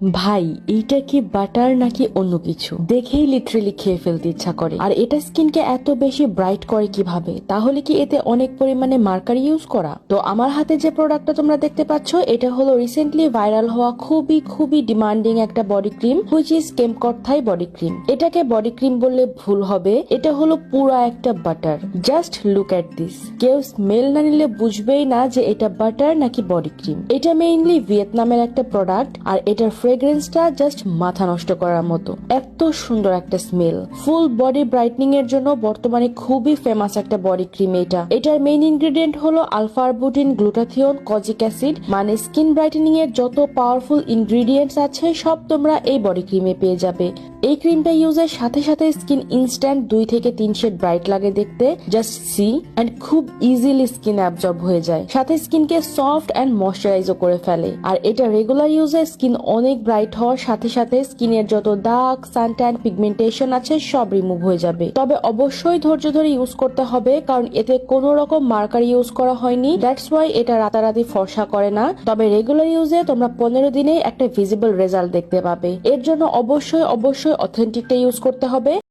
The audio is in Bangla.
ভাই, এইটা কি বাটার নাকি অন্য কিছু? দেখেই লিটারেলি খেয়ে ফেলতে ইচ্ছা করে। আর এটা স্কিনকে এত বেশি ব্রাইট করে কীভাবে? তাহলে কি এতে অনেক পরিমাণে মার্কার ইউজ করা? তো আমার হাতে যে প্রোডাক্টটা তোমরা দেখতে পাচ্ছ, এটা হলো রিসেন্টলি ভাইরাল হওয়া খুবই খুবই ডিমান্ডিং একটা বডি ক্রিম হুইচ ইজ কেমকর্থাই বডি ক্রিম এটাকে বডি ক্রিম বললে ভুল হবে। এটা হলো পুরা একটা butter just look at this কেউ স্মেল না নিলে বুঝবেই না যে এটা বাটার নাকি বডি ক্রিম এটা মেইনলি ভিয়েতনামের একটা প্রোডাক্ট আর এটার ফ্রেগ্রেন্সটা জাস্ট মাথা নষ্ট করার মতো। এত সুন্দর একটা স্মেল ফুল বডি ব্রাইটনিং এর জন্য বর্তমানে খুবই ফেমাস একটা বডি ক্রিম এটা। এটার মেইন ইনগ্রেডিয়েন্ট হলো alpha arbutin glutathione kojic acid মানে স্কিন ব্রাইটেনিং এর যত পাওয়ারফুল ইনগ্রেডিয়েন্টস আছে, সব তোমরা এই বডি ক্রিমে পেয়ে যাবে। এই ক্রিমটা ইউজের সাথে সাথে স্কিন ইনস্ট্যান্ট দুই থেকে তিন শেড ব্রাইট লাগে দেখতে জাস্ট সি অ্যান্ড খুব ইজিলি স্কিন অ্যাবজর্ব হয়ে যায়। সাথে স্কিনকে সফট অ্যান্ড ময়শ্চারাইজও করে ফেলে। আর এটা রেগুলার ইউজে স্কিন অনেক ব্রাইট হওয়ার সাথে সাথে স্কিনের যত দাগ, সানট্যান, পিগমেন্টেশন আছে, সব রিমুভ হয়ে যাবে। তবে অবশ্যই ধৈর্য ধরে ইউজ করতে হবে, কারণ এতে কোনো রকম মার্কার ইউজ করা হয়নি। দ্যাটস ওয়াই এটা রাতারাতি ফর্সা করে না। তবে রেগুলার ইউজে তোমরা পনেরো দিনে একটা ভিজিবল রেজাল্ট দেখতে পাবে। এর জন্য অবশ্যই অবশ্যই অথেন্টিকটা ইউজ করতে হবে।